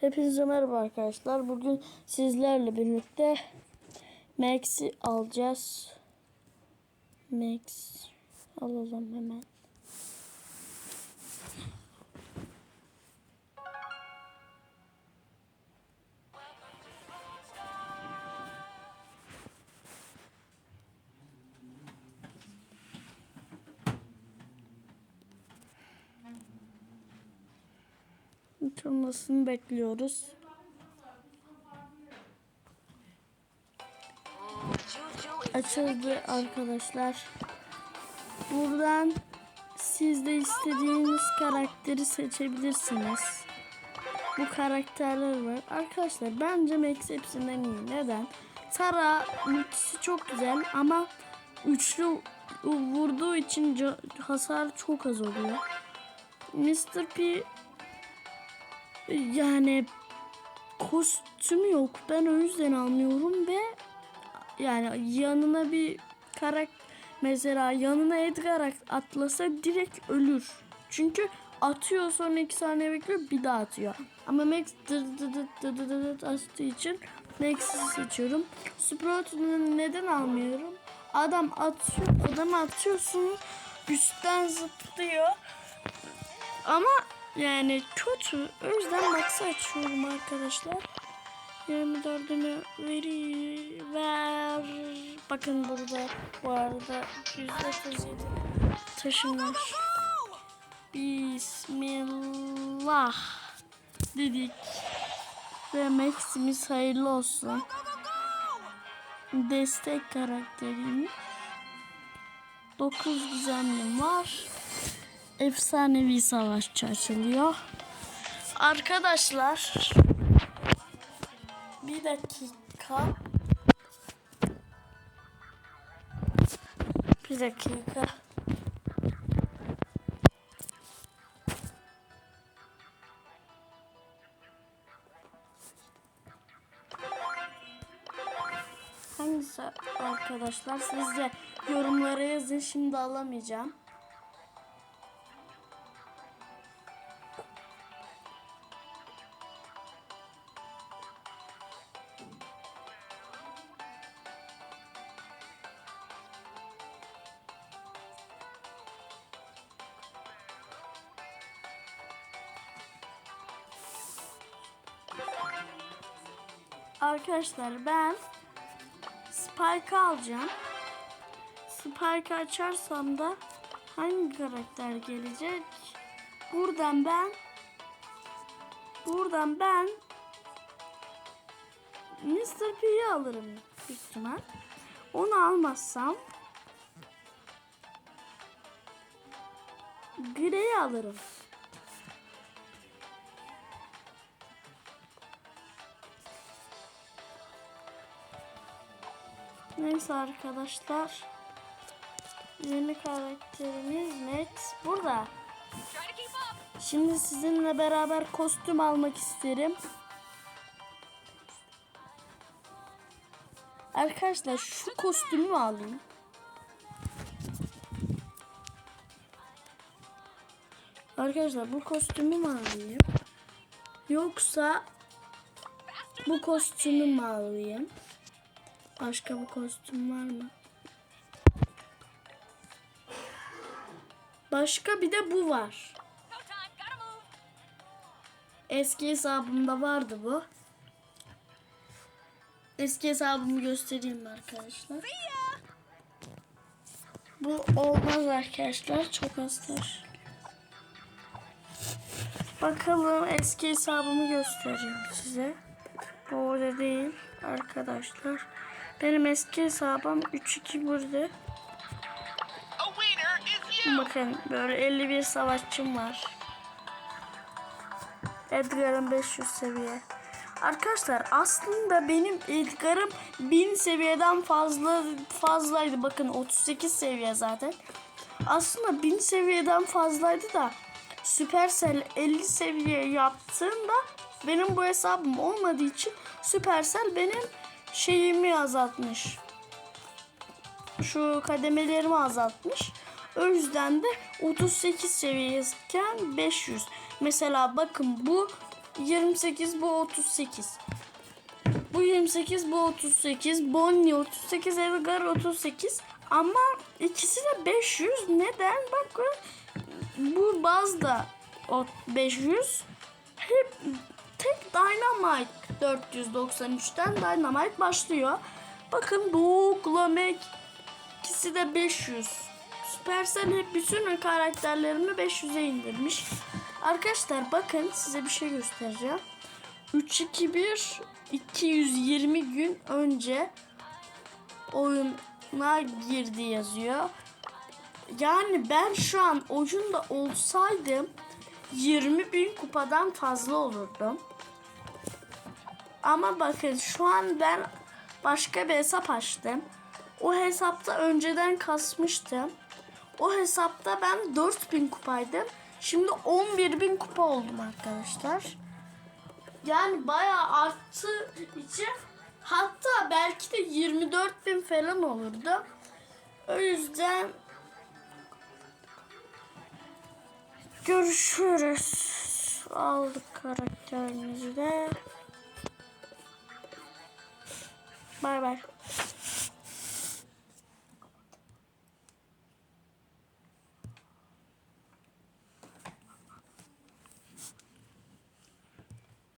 Hepinize merhaba arkadaşlar. Bugün sizlerle birlikte Max'i alacağız. Max alalım hemen. Açılmasını bekliyoruz. Açıldı arkadaşlar. Buradan siz de istediğiniz karakteri seçebilirsiniz. Bu karakterler var. Arkadaşlar bence Max hepsinden iyi. Neden? Tara ultisi çok güzel ama üçlü vurduğu için hasar çok az oluyor. Mr. P yani kostümü yok. Ben o yüzden almıyorum ve yani yanına bir karak mesela yanına Edgar atlasa direkt ölür. Çünkü atıyor sonra iki saniye bekliyor bir daha atıyor. Ama Max dır dır dır dır dır dır dır attığı için Max'i seçiyorum. Sprout'u neden almıyorum? Adam atıyor, adamı atıyorsun üstten zıplıyor. Ama yani kötü. O yüzden Max'ı açıyorum arkadaşlar. 24'ünü veri ver. Bakın burada bu arada %37 taşım var. Bismillah dedik. Ve Max'imiz hayırlı olsun. Destek karakteriymiş. 9 gizemlim var. Efsanevi savaşçı açılıyor. Arkadaşlar bir dakika. Bir dakika. Hangisi arkadaşlar? Sizce yorumlara yazın. Şimdi alamayacağım. Arkadaşlar ben Spike alacağım. Spike açarsam da hangi karakter gelecek? Buradan ben buradan ben Mr. P'yi alırım büyük ihtimal. Onu almazsam Grey'i alırım. Neyse arkadaşlar. Yeni karakterimiz Max burada. Şimdi sizinle beraber kostüm almak isterim. Arkadaşlar şu kostümü mü alayım? Arkadaşlar bu kostümü mü alayım? Yoksa bu kostümü mü alayım? Başka bir kostüm var mı? Başka bir de bu var. Eski hesabımda vardı bu. Eski hesabımı göstereyim arkadaşlar. Bu olmaz arkadaşlar. Çok azdır. Bakalım eski hesabımı göstereyim size. Bu öyle değil arkadaşlar. Benim eski hesabım 3-2 burada. A wiener is you. Bakın böyle 51 savaşçım var. Edgar'ın 500 seviye. Arkadaşlar aslında benim Edgar'ım 1000 seviyeden fazla fazlaydı. Bakın 38 seviye zaten. Aslında 1000 seviyeden fazlaydı da Supercell 50 seviye yaptığında benim bu hesabım olmadığı için Supercell benim şeyimi azaltmış. Şu kademelerimi azaltmış. O yüzden de 38 seviyeyken 500. Mesela bakın bu 28 bu 38. Bu 28 bu 38. Bonnie 38 Edgar 38. Ama ikisi de 500. Neden? Bakın bu bazda o 500. Hep tek Dynamite 493'ten Dynamite başlıyor. Bakın Doğu Glamek ikisi de 500. Supercell hep bütün karakterlerini 500'e indirmiş. Arkadaşlar bakın size bir şey göstereceğim. 3-2-1 220 gün önce oyuna girdi yazıyor. Yani ben şu an oyunda olsaydım 20 bin kupadan fazla olurdum. Ama bakın şu an ben başka bir hesap açtım. O hesapta önceden kasmıştım. O hesapta ben 4000 kupaydım. Şimdi 11.000 kupa oldum arkadaşlar. Yani bayağı arttı için hatta belki de 24.000 falan olurdu. O yüzden görüşürüz. Aldık karakterimizi de. Bay bay.